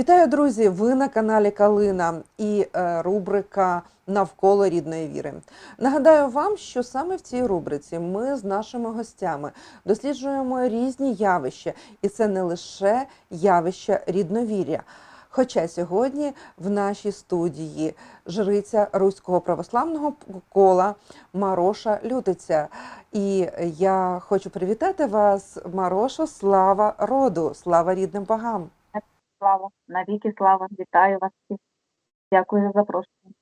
Вітаю, друзі! Ви на каналі Калина і е, рубрика Навколо рідної віри. Нагадаю вам, що саме в цій рубриці ми з нашими гостями досліджуємо різні явища, і це не лише явища рідновір'я. Хоча сьогодні в нашій студії жриця Руського православного кола Мароша Лютиця. І я хочу привітати вас, Марошо, слава роду, слава рідним богам. Слава, навіки слава, вітаю вас всіх. Дякую за запрошення.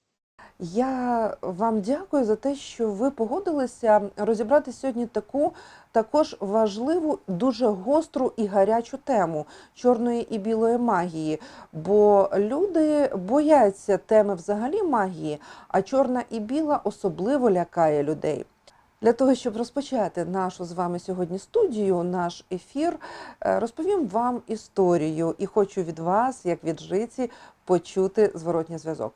Я вам дякую за те, що ви погодилися розібрати сьогодні таку також важливу, дуже гостру і гарячу тему чорної і білої магії. Бо люди бояться теми взагалі магії, а чорна і біла особливо лякає людей. Для того, щоб розпочати нашу з вами сьогодні студію, наш ефір, е, розповім вам історію і хочу від вас, як від жиці, почути зворотній зв'язок.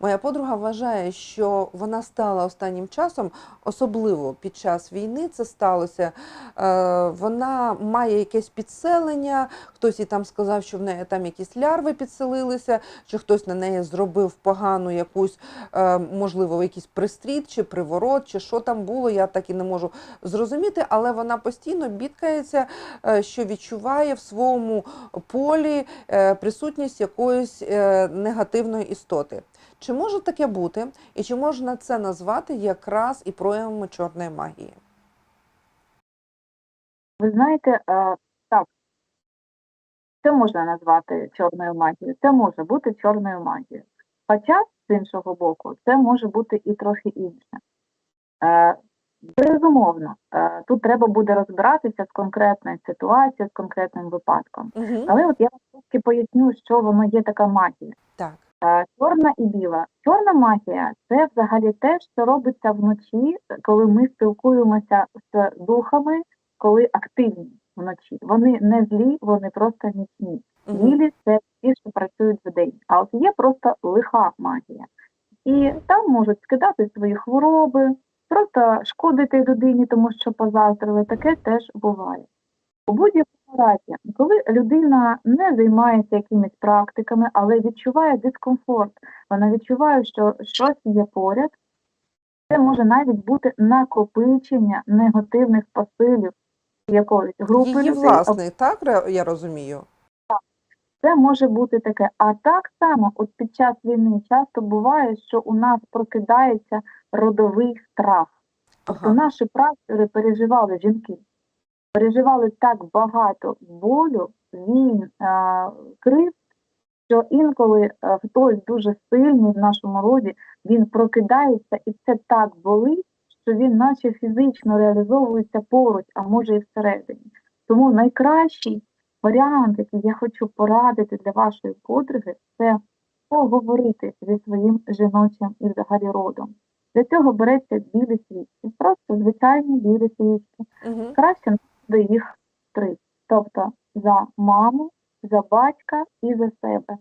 Моя подруга вважає, що вона стала останнім часом, особливо під час війни це сталося. Е, Вона має якесь підселення, хтось їй там сказав, що в неї там якісь лярви підселилися, чи хтось на неї зробив погану якусь, е, можливо, якийсь пристріт чи приворот, чи що там було, я так і не можу зрозуміти, але вона постійно бідкається, е, що відчуває в своєму полі присутність якоїсь негативної істоти. Чи може таке бути, і чи можна це назвати якраз і проявами чорної магії? Ви знаєте, е, так, це можна назвати чорною магією, це може бути чорною магією. Хоча, з іншого боку, це може бути і трохи інше. Е, Безумовно, е, тут треба буде розбиратися з конкретною ситуацією, з конкретним випадком. Угу. Але от я вам трошки поясню, що воно є така магія. Так. Е, Чорна і біла. Чорна магія це взагалі те, що робиться вночі, коли ми спілкуємося з духами, коли активні вночі. Вони не злі, вони просто нічні. Білі це ті, що працюють вдень. А от є просто лиха магія. І там можуть скидати свої хвороби, просто шкодити людині, тому що позаздрили. Таке теж буває. У будь-якому разі, коли людина не займається якимись практиками, але відчуває дискомфорт, вона відчуває, що щось є поряд, це може навіть бути накопичення негативних посилів якоїсь групи Її людей. власний, так я розумію. Це може бути таке. А так само, от під час війни часто буває, що у нас прокидається родовий страх. Тобто Ага. наші пращури переживали жінки, переживали так багато болю, війн, а, криз, що інколи хтось дуже сильний в нашому роді, він прокидається і це так болить, що він наче фізично реалізовується поруч, а може і всередині. Тому найкращий варіант, який я хочу порадити для вашої подруги, це поговорити зі своїм жіночим і взагалі родом. Для цього береться білі свічки, просто звичайні білі свічки. Угу. Краще буде їх три. Тобто за маму, за батька і за себе.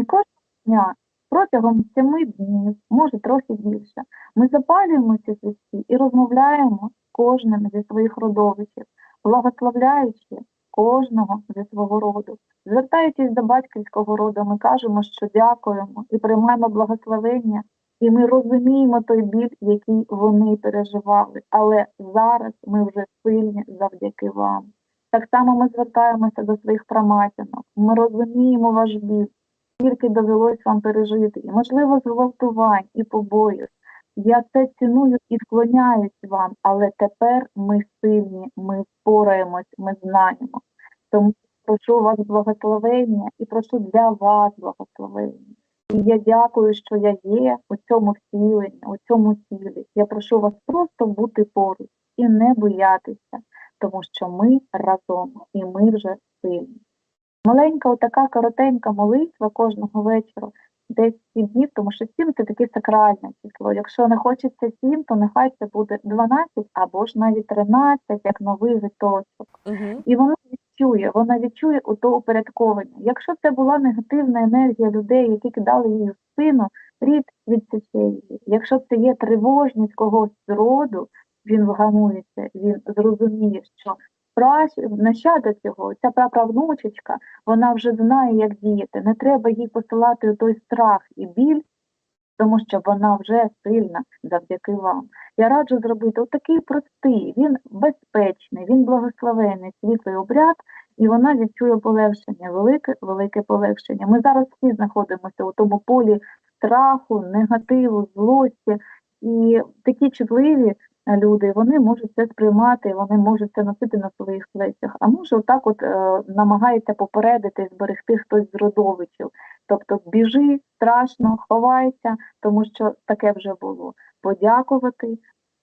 І кожного дня протягом семи днів, може трохи більше, ми запалюємо ці свічки і розмовляємо з кожним зі своїх родовичів, благословляючи кожного зі свого роду. Звертаючись до батьківського роду, ми кажемо, що дякуємо і приймаємо благословення, і ми розуміємо той біль, який вони переживали. Але зараз ми вже сильні завдяки вам. Так само ми звертаємося до своїх праматінок. Ми розуміємо ваш біль, скільки довелось вам пережити, і можливо зґвалтувань і побоїв. Я це ціную і вклоняюсь вам, але тепер ми сильні, ми впораємось, ми знаємо. Тому прошу вас благословення і прошу для вас благословення. І я дякую, що я є у цьому втіленні, у цьому тілі. Я прошу вас просто бути поруч і не боятися, тому що ми разом і ми вже сильні. Маленька, отака коротенька молитва кожного вечора, десь сім днів, тому що сім це таке сакральне число. Якщо не хочеться сім, то нехай це буде 12 або ж навіть 13, як новий виточок. Угу. І вона відчує, вона відчує у то упорядковання. Якщо це була негативна енергія людей, які кидали її в спину, рід відсіче її. Якщо це є тривожність когось з роду, він вгамується, він зрозуміє, що пращ... нащадок його, ця праправнучечка, вона вже знає, як діяти. Не треба їй посилати той страх і біль, тому що вона вже сильна завдяки вам. Я раджу зробити отакий простий, він безпечний, він благословений, світлий обряд, і вона відчує полегшення, велике, велике полегшення. Ми зараз всі знаходимося у тому полі страху, негативу, злості, і такі чутливі е, люди, вони можуть це сприймати, вони можуть це носити на своїх плечах. А може, отак от е, намагається попередити, зберегти хтось з родовичів. Тобто біжи, страшно, ховайся, тому що таке вже було. Подякувати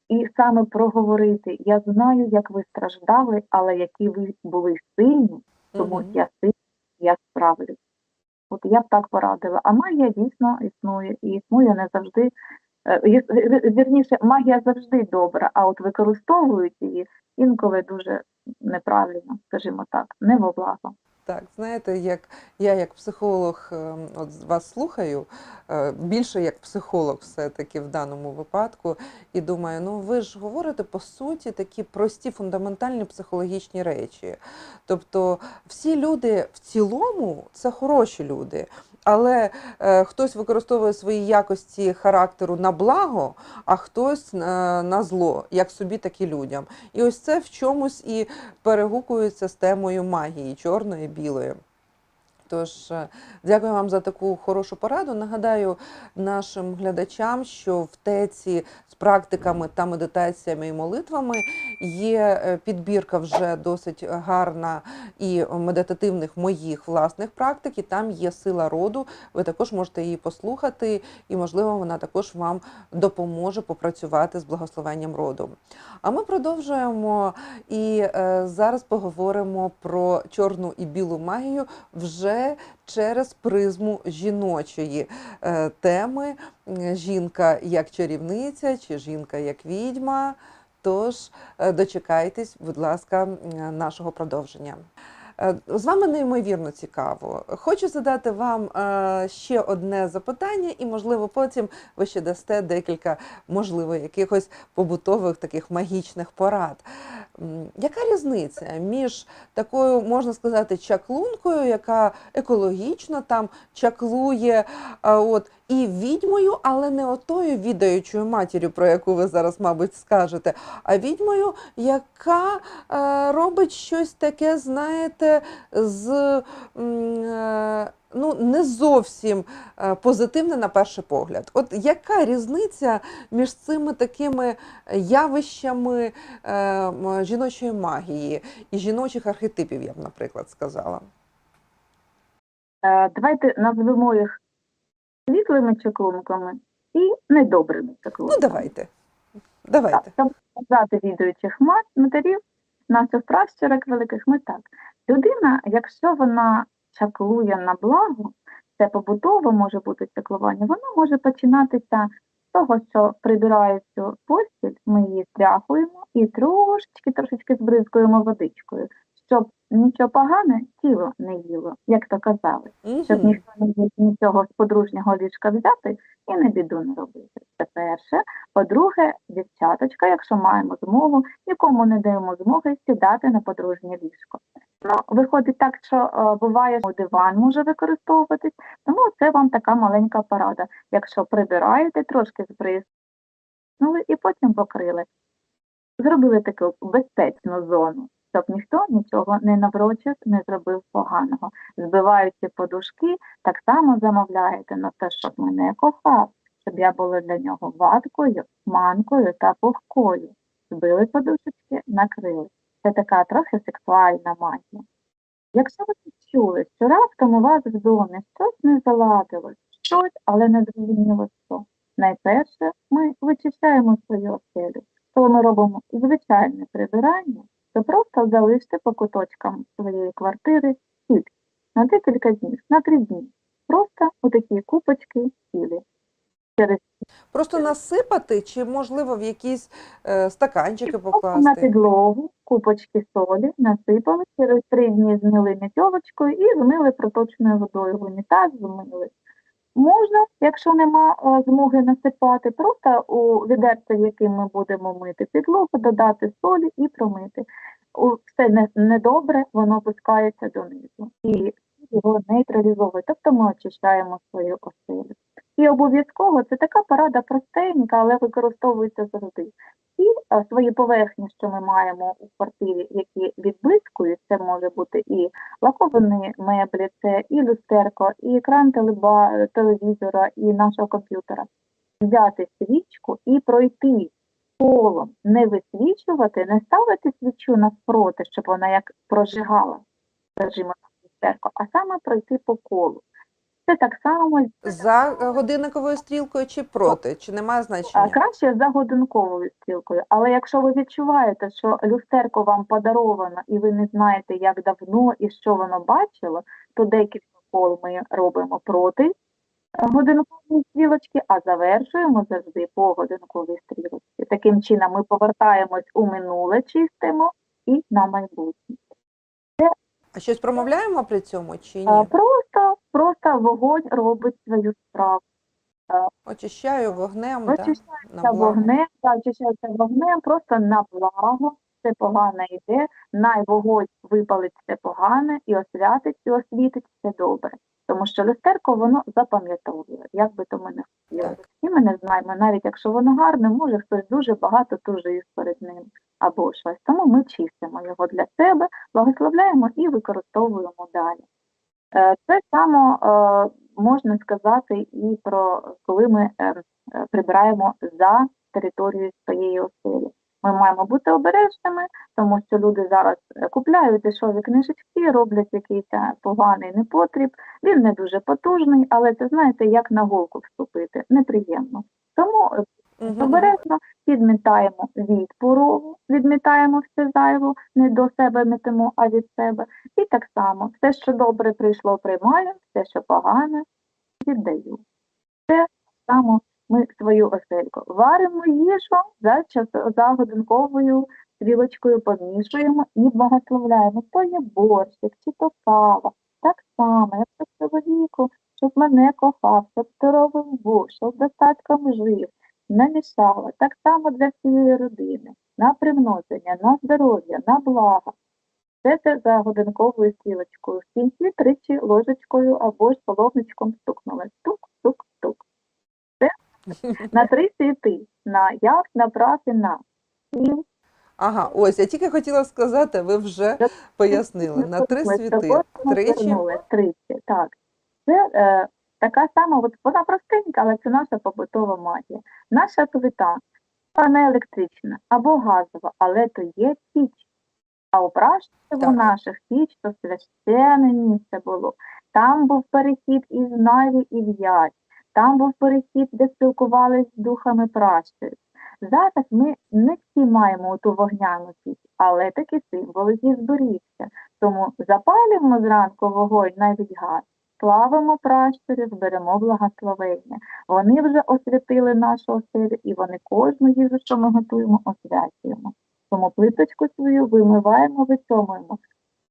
і саме проговорити. Я знаю, як ви страждали, але які ви були сильні, тому Мгм. я сильна, я справлюсь. От я б так порадила. А магія дійсно існує, і існує не завжди. е, Вірніше, магія завжди добра, а от використовують її інколи дуже неправильно, скажімо так, не во благо. Так, знаєте, як я як психолог ем, от вас слухаю, е, більше як психолог все-таки в даному випадку, і думаю, ну ви ж говорите по суті такі прості фундаментальні психологічні речі. Тобто всі люди в цілому це хороші люди. Але е, хтось використовує свої якості характеру на благо, а хтось е, на зло, як собі, так і людям. І ось це в чомусь і перегукується з темою магії, чорної, білої. Тож, е, дякую вам за таку хорошу пораду. Нагадаю нашим глядачам, що в теці з практиками та медитаціями і молитвами є е, підбірка вже досить гарна і медитативних моїх власних практик, і там є сила роду. Ви також можете її послухати, і, можливо, вона також вам допоможе попрацювати з благословенням роду. А ми продовжуємо і е, зараз поговоримо про чорну і білу магію вже через призму жіночої е, теми. Жінка як чарівниця чи жінка як відьма. Тож е, дочекайтесь, будь ласка, нашого продовження. Е, З вами неймовірно цікаво. Хочу задати вам е, ще одне запитання, і, можливо, потім ви ще дасте декілька, можливо, якихось побутових таких магічних порад. Яка різниця між такою, можна сказати, чаклункою, яка екологічно там чаклує, от, і відьмою, але не отою відаючою матір'ю, про яку ви зараз, мабуть, скажете, а відьмою, яка е, робить щось таке, знаєте, з е, ну, не зовсім е, позитивне на перший погляд. От яка різниця між цими такими явищами е, жіночої магії і жіночих архетипів, я б, наприклад, сказала? Е, Давайте назвемо їх світлими чаклунками і недобрими Ну, давайте. Давайте. Так, щоб сказати відуючих мат, матерів, наших пращурок великих, ми так. Людина, якщо вона чаклує на благо, це побутово може бути чаклування, воно може починатися з того, що прибирає цю постіль, ми її стряхуємо і трошечки, трошечки збризкуємо водичкою, щоб нічого погане тіло не їло, як то казали щоб ніхто не міг нічого з подружнього ліжка взяти і не біду не робити. Це перше. По-друге, дівчаточка, якщо маємо змогу, нікому не даємо змоги сідати на подружнє ліжко. Ну, виходить так, що е, буває, що диван може використовуватись, тому це вам така маленька порада. Якщо прибираєте, трошки збризнули і потім покрили. Зробили таку безпечну зону, щоб ніхто нічого не наврочив, не зробив поганого збиваючи подушки, так само замовляєте на те, щоб мене кохав, щоб я була для нього ваткою, манкою та пухкою. Збили подушечки, накрили. Це така трохи сексуальна магія. Якщо ви відчули, що раптом у вас в домі щось не заладилось, щось, але не зрозуміло що. Найперше ми вичищаємо свою оселю. Коли ми робимо звичайне прибирання, то просто залиште по куточкам своєї квартири сітки на декілька днів, на три дні. Просто отакі купочки сілі. Через Просто насипати, чи можливо в якісь е, стаканчики Просто на підлогу купочки солі насипали, через три дні змили мітьовочкою і змили проточною водою в унітаз, змили. Можна, якщо нема е, змоги насипати, просто у відерце, яким ми будемо мити підлогу, додати солі і промити. у- все не, недобре, воно опускається донизу. І його нейтралізовує. Тобто ми очищаємо свою оселю. І обов'язково це така порада простенька, але використовується завжди. І е, свої поверхні, що ми маємо у квартирі, які відблискують, це може бути і лаковані меблі, це і люстерко, і екран телеба, телевізора, і нашого комп'ютера. Взяти свічку і пройти колом, не висвічувати, не ставити свічу навпроти, щоб вона як прожигала, скажімо, люстерко, а саме пройти по колу. Це так само За годинниковою стрілкою чи проти? Чи немає значення? краще за годинковою стрілкою. Але якщо ви відчуваєте, що люстерко вам подаровано і ви не знаєте, як давно і що воно бачило, то декілька кол ми робимо проти е, годинкової стрілочки, а завершуємо завжди по годинковій стрілочці. Таким чином ми повертаємось у минуле, чистимо і на майбутнє. А щось промовляємо при цьому чи ні? Просто, просто вогонь робить свою справу. Очищаю вогнем, да, Очищається да? вогнем, так, очищається вогнем, просто на благо, все погане йде, най вогонь випалить все погане і освятить, і освітить все добре. Тому що люстерко воно запам'ятовує, як би то ми не хотіли. І ми не знаємо, навіть якщо воно гарне, може хтось дуже багато тужив перед ним або щось. Тому ми чистимо його для себе, благословляємо і використовуємо далі. Е, Це само е, можна сказати і про коли ми е, е, прибираємо за територією своєї оселі. Ми маємо бути обережними, тому що люди зараз е, купляють дешеві книжечки, роблять якийсь е, поганий непотріб. Він не дуже потужний, але це знаєте, як на голку вступити. Неприємно. Тому Мгм. обережно підмітаємо від порогу, відмітаємо все зайву, не до себе метимо, а від себе. І так само, все, що добре прийшло, приймаю, все, що погане, віддаю. Це само ми свою осельку. Варимо їжу за, час, за годинковою стрілочкою, помішуємо і благословляємо. То є борщик, чи то кава. Так само, як по чоловіку, щоб мене кохав, щоб здоровий був, щоб достатком жив намішала так само для всієї родини, на примноження, на здоров'я, на благо. Все це за годинковою стрілочкою. В кінці тричі ложечкою або ж половничком стукнули. Стук, стук, стук. На три світи. На як, на прав і на. Ага, ось я тільки хотіла сказати, ви вже пояснили. На три світи тричі. тричі, так. Це е, така сама, от вона простенька, але це наша побутова магія. Наша плита, вона електрична або газова, але то є піч. А у Пражцево наших піч то священне місце було. Там був перехід із Наві і В'ять, там був перехід, де спілкувалися з духами пращурів. Зараз ми не всі маємо ту вогняну піч, але такі символ і зберігся. Тому запалюємо зранку вогонь навіть газ, славимо пращурів, беремо благословення. Вони вже освятили нашу оселю, і вони кожну їжу, що ми готуємо, освячуємо. Тому плиточку свою вимиваємо, вицьомуємо.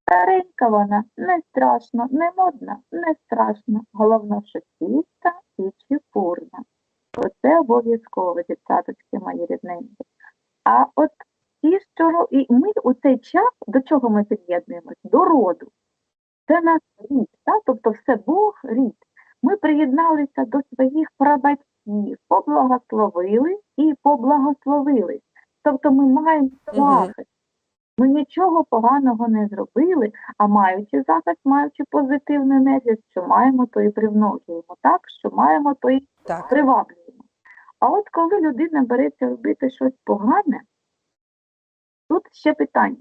Старенька вона, не страшно, не модна, не страшно. Головне, що чиста і чепурна. Оце обов'язково, дівчаточки мої рідненькі. А от ті, що і ми у цей час до чого ми під'єднуємось? До роду. Це наш рід, так? тобто все Бог рід. Ми приєдналися до своїх прабатьків, поблагословили і поблагословили. Тобто ми маємо захист. Ми нічого поганого не зробили, а маючи захист, маючи позитивну енергію, що маємо, то і примножуємо, так? Що маємо, то і Так. приваблюємо. А от коли людина береться робити щось погане, тут ще питання.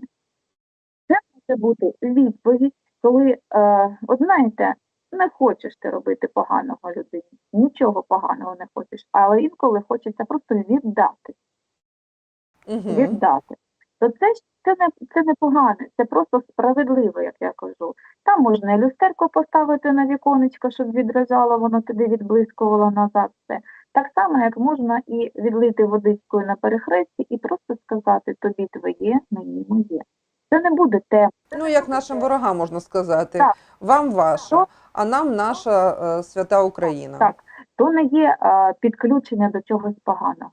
Це може бути відповідь, коли, е, от знаєте, не хочеш ти робити поганого людині, нічого поганого не хочеш, але інколи хочеться просто віддати Мгм. віддати. То це, це, не, це не погане, це просто справедливо, як я кажу. Там можна і люстерко поставити на віконечко, щоб відражало, воно туди відблискувало назад все. Так само, як можна і відлити водичкою на перехресті і просто сказати тобі твоє, мені моє. Це не буде тема. Ну, як нашим ворогам можна сказати, Так. вам ваша, а нам наша е, свята Україна. Так. То не є а, підключення до чогось поганого.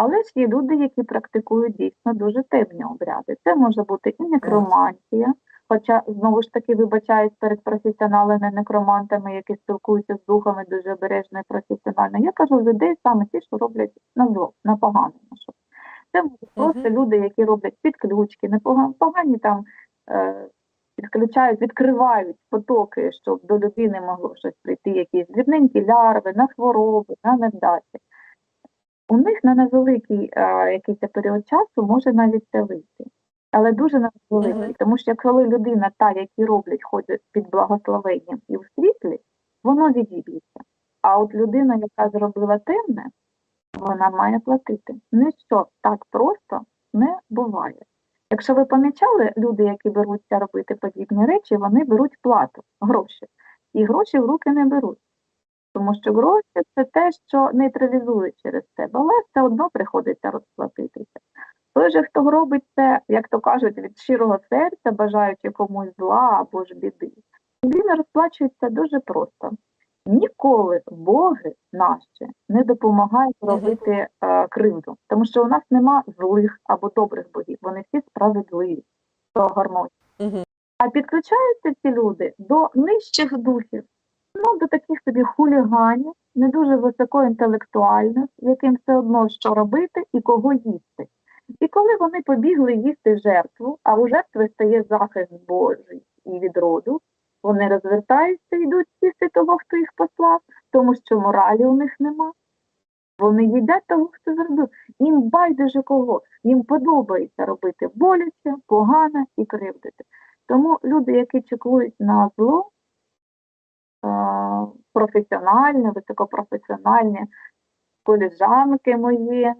Але ж є люди, які практикують дійсно дуже темні обряди. Це може бути і некромантія, хоча знову ж таки вибачаюсь перед професіоналами, некромантами, які спілкуються з духами дуже обережно і професіонально. Я кажу людей саме ті, що роблять на зло, на погане. Це можуть просто люди, які роблять підключки, непогані погані там е, підключають, відкривають потоки, щоб до людини могло щось прийти, якісь дрібненькі лярви, на хвороби, на невдачі. У них на невеликий е, якийсь період часу може навіть це вийти. Але дуже на невеликий, тому що коли людина, та, які роблять, ходять під благословенням і у світлі, воно відіб'ється. А от людина, яка зробила темне, вона має платити. Ніщо так просто не буває. Якщо ви помічали, люди, які беруться робити подібні речі, вони беруть плату, гроші. І гроші в руки не беруть. Тому що гроші це те, що нейтралізує через тебе, але все одно приходиться розплатитися. Той же, хто робить це, як то кажуть, від щирого серця, бажаючи комусь зла або ж біди, він розплачується дуже просто. Ніколи боги наші не допомагають робити е, кривду, тому що у нас нема злих або добрих богів, вони всі справедливі, то гармонія. Мгм. А підключаються ці люди до нижчих духів, ну до таких собі хуліганів, не дуже високоінтелектуальних, яким все одно що робити і кого їсти. І коли вони побігли їсти жертву, а у жертви стає захист Божий і від роду, вони розвертаються і йдуть їсти того, хто їх послав, тому що моралі у них нема. Вони їдять того, хто зробив. Їм байдуже кого. Їм подобається робити боляче, погано і кривдити. Тому люди, які чекують на зло, професіональні, високопрофесіональні коліжанки мої, е,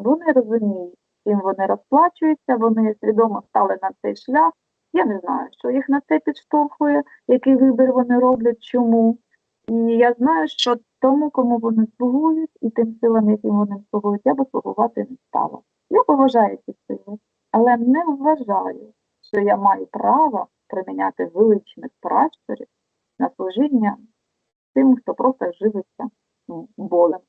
вони розуміють, чим вони розплачуються, вони свідомо стали на цей шлях. Я не знаю, що їх на це підштовхує, який вибір вони роблять, чому. І я знаю, що тому, кому вони слугують, і тим силам, яким вони слугують, я би слугувати не стала. Я поважаю ці сили, але не вважаю, що я маю право приміняти величних пращурів на служіння тим, хто просто живиться ну, болем.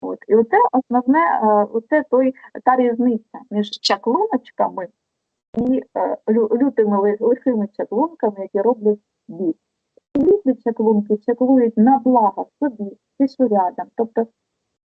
От. І оце основне, е, оце той, та різниця між чаклуночками і е, лютими лихими чаклунками, які роблять біль. Світлі чаклунки чаклують на благо собі, пішурядам. Тобто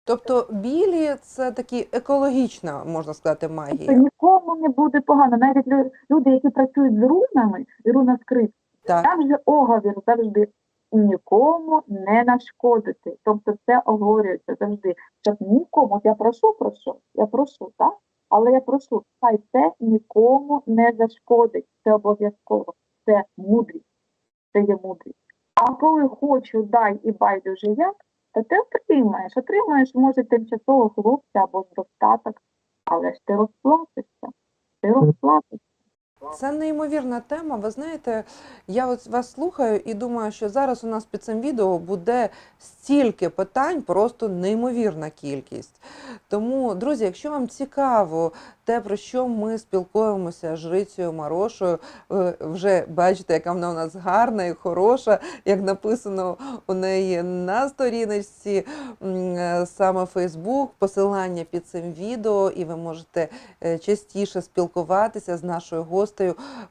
Тобто білі це такі екологічна, можна сказати, магія. нікому не буде погано. Навіть люди, які працюють з рунами, і руноскрипт, Так. там же оговір завжди нікому не нашкодити. Тобто це оговорюється завжди, щоб нікому, я прошу, прошу, я прошу, так? Але я прошу, хай це нікому не зашкодить. Це обов'язково. Це мудрість. Це є мудрість. А коли хочу, дай і байдуже як, то ти отримаєш. Отримаєш, може, тимчасово хлопця або достаток, але ж ти розплатишся. Ти розплатишся. Це неймовірна тема. Ви знаєте, я вас слухаю і думаю, що зараз у нас під цим відео буде стільки питань, просто неймовірна кількість. Тому, друзі, якщо вам цікаво те, про що ми спілкуємося з жрицею Марошою, ви вже бачите, яка вона у нас гарна і хороша, як написано у неї на сторіночці, е, саме Фейсбук, посилання під цим відео, і ви можете е, частіше спілкуватися з нашою гостею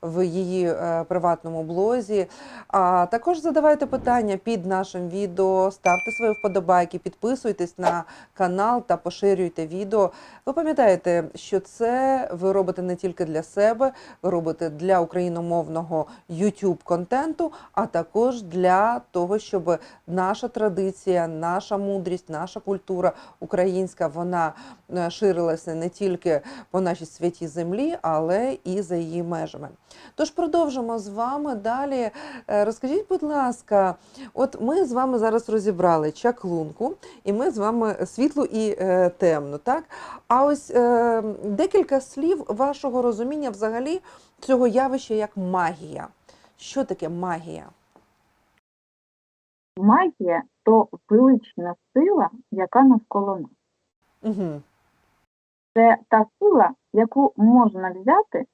в її е, приватному блозі. А також задавайте питання під нашим відео, ставте свої вподобайки, підписуйтесь на канал та поширюйте відео. Ви пам'ятаєте, що це ви робите не тільки для себе, ви робите для україномовного YouTube контенту, а також для того, щоб наша традиція, наша мудрість, наша культура українська вона е, ширилася не тільки по нашій святій землі, але і за її межами. Тож продовжимо з вами далі. Е, Розкажіть, будь ласка, от ми з вами зараз розібрали чаклунку, і ми з вами світлу і е, темну, так? А ось е, декілька слів вашого розуміння взагалі цього явища як магія. Що таке магія? Магія то велична сила, яка навколо нас. Угу. Це та сила, яку можна взяти,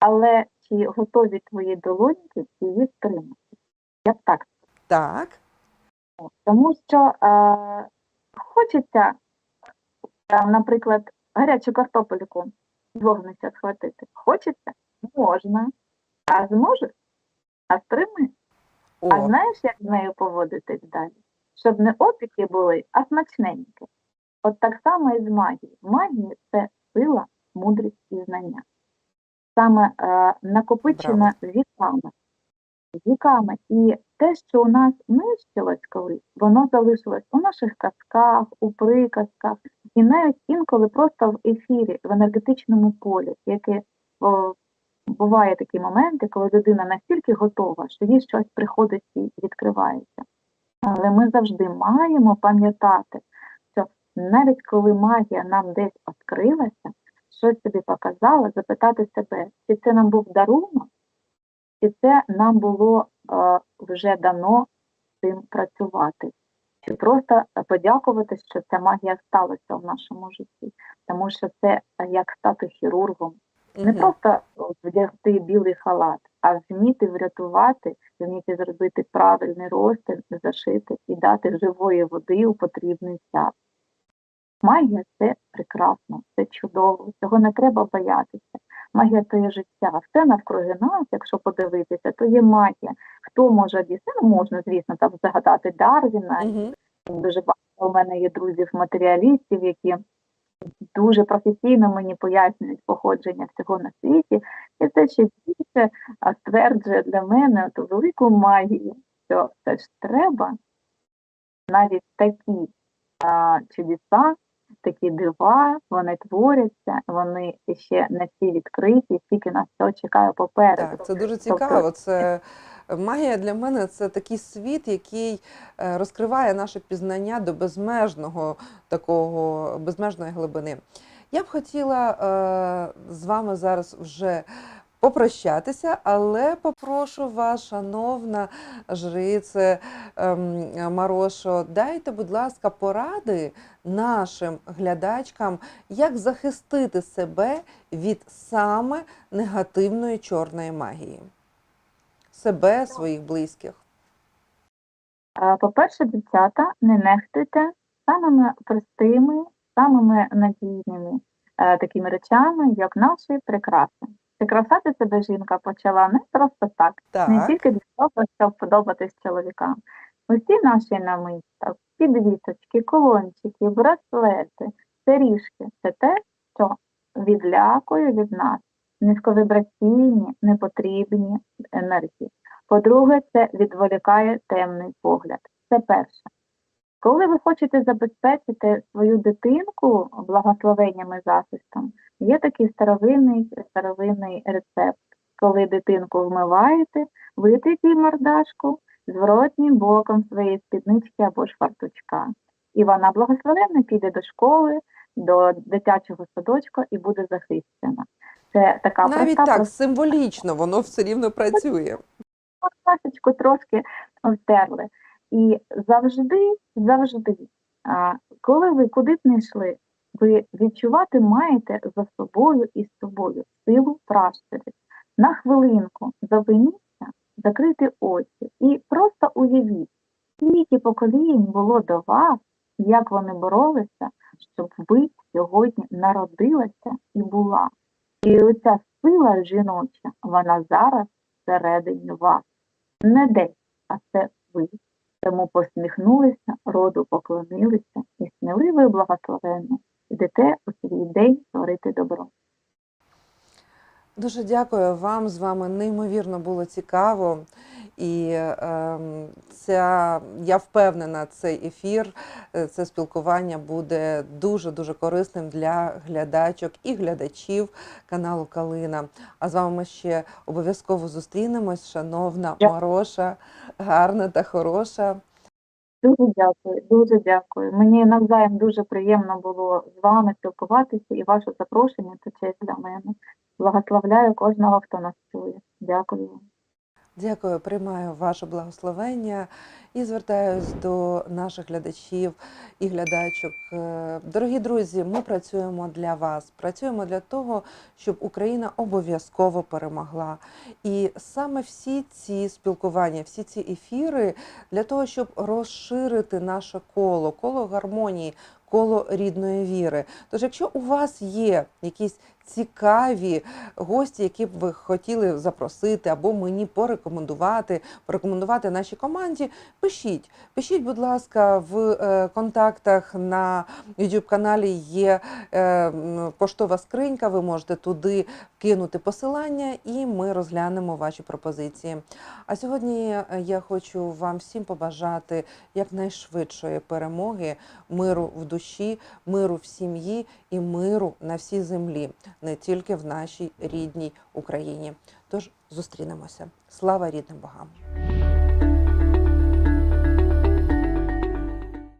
але чи готові твої долоньки її стримати? Я б так Так. Тому що е, хочеться Там, наприклад, гарячу картопельку з вогнища схватити. Хочеться? Можна. А зможеш? А стримаєш? А знаєш, як з нею поводитись далі? Щоб не опіки були, а смачненькі. От так само і з магією. Магія це сила, мудрість і знання. Саме е, накопичена віками. Віками. І те, що у нас нищилось колись, воно залишилось у наших казках, у приказках, і навіть інколи просто в ефірі, в енергетичному полі, яке о, буває такі моменти, коли людина настільки готова, що їй щось приходить і відкривається. Але ми завжди маємо пам'ятати, що навіть коли магія нам десь відкрилася, щось собі показала, запитати себе, чи це нам був дарунок, чи це нам було е, вже дано цим працювати. Чи просто подякувати, що ця магія сталася в нашому житті, тому що це е, як стати хірургом, не просто вдягти білий халат, а вміти врятувати, вміти зробити правильний розтин, зашити і дати живої води у потрібний час. Магія це прекрасно, це чудово, цього не треба боятися. Магія то є життя. Все навкруги нас, якщо подивитися, то є магія. Хто може дійсно? Ну, можна, звісно, там загадати Дарвіна, Мгм. Дуже багато у мене є друзів-матеріалістів, які дуже професійно мені пояснюють походження всього на світі. І це ще більше стверджує для мене ту велику магію, що це ж треба навіть такі а, чудеса, такі дива, вони творяться, вони ще не всі відкриті, тільки нас цього чекає попереду. Так, це дуже Тобто- цікаво. Це магія для мене це такий світ, який е, розкриває наше пізнання до безмежного такого безмежної глибини. Я б хотіла е, з вами зараз вже попрощатися, але попрошу вас, шановна жрице ем, Марошо, дайте, будь ласка, поради нашим глядачкам, як захистити себе від саме негативної чорної магії. Себе, своїх близьких. Е, По-перше, дівчата, не нехтуйте самими простими, самими надійними е, такими речами, як наші прикраси. Прикрасати себе жінка почала не просто так, не тільки для того, щоб подобатись чоловікам. Усі наші намиста, підвісочки, колончики, браслети, серіжки це те, що відлякує від нас низьковібраційні, непотрібні енергії. По-друге, це відволікає темний погляд. Це перше. Коли ви хочете забезпечити свою дитинку благословенням і захистом, є такий старовинний, старовинний рецепт. Коли дитинку вмиваєте, витріть їй мордашку зворотнім боком своєї спіднички або ж фартучка. І вона благословенно піде до школи, до дитячого садочка і буде захищена. Це така навіть проста так, символічно, воно все рівно працює. трошки втерли. І завжди, завжди, коли ви куди б не йшли, ви відчувати маєте за собою і з собою силу пращури. На хвилинку зупиніться, закрити очі і просто уявіть, скільки поколінь було до вас, як вони боролися, щоб ви сьогодні народилася і була. І оця сила жіноча, вона зараз всередині вас. Не десь, а це ви. Тому посміхнулися, роду поклонилися і сміливо і благословенно йдете у свій день творити добро. Дуже дякую вам. З вами неймовірно було цікаво. І ем, ця, я впевнена, цей ефір, е, це спілкування буде дуже дуже корисним для глядачок і глядачів каналу Калина. А з вами ми ще обов'язково зустрінемось, шановна Дякую. Мароша, гарна та хороша. Дуже дякую, дуже дякую. Мені навзаєм дуже приємно було з вами спілкуватися і ваше запрошення це честь для мене. Благословляю кожного, хто нас чує. Дякую. Дякую, приймаю ваше благословення і звертаюсь до наших глядачів і глядачок. Е, Дорогі друзі, ми працюємо для вас, працюємо для того, щоб Україна обов'язково перемогла. І саме всі ці спілкування, всі ці ефіри для того, щоб розширити наше коло, коло гармонії, коло рідної віри. Тож, якщо у вас є якісь цікаві гості, які б ви хотіли запросити або мені порекомендувати, порекомендувати нашій команді, пишіть. Пишіть, будь ласка, в е, контактах на youtube каналі є е, поштова скринька. Ви можете туди кинути посилання, і ми розглянемо ваші пропозиції. А сьогодні е, я хочу вам всім побажати якнайшвидшої перемоги, миру в душі, миру в сім'ї і миру на всій землі, не тільки в нашій рідній Україні. Тож зустрінемося. Слава рідним богам!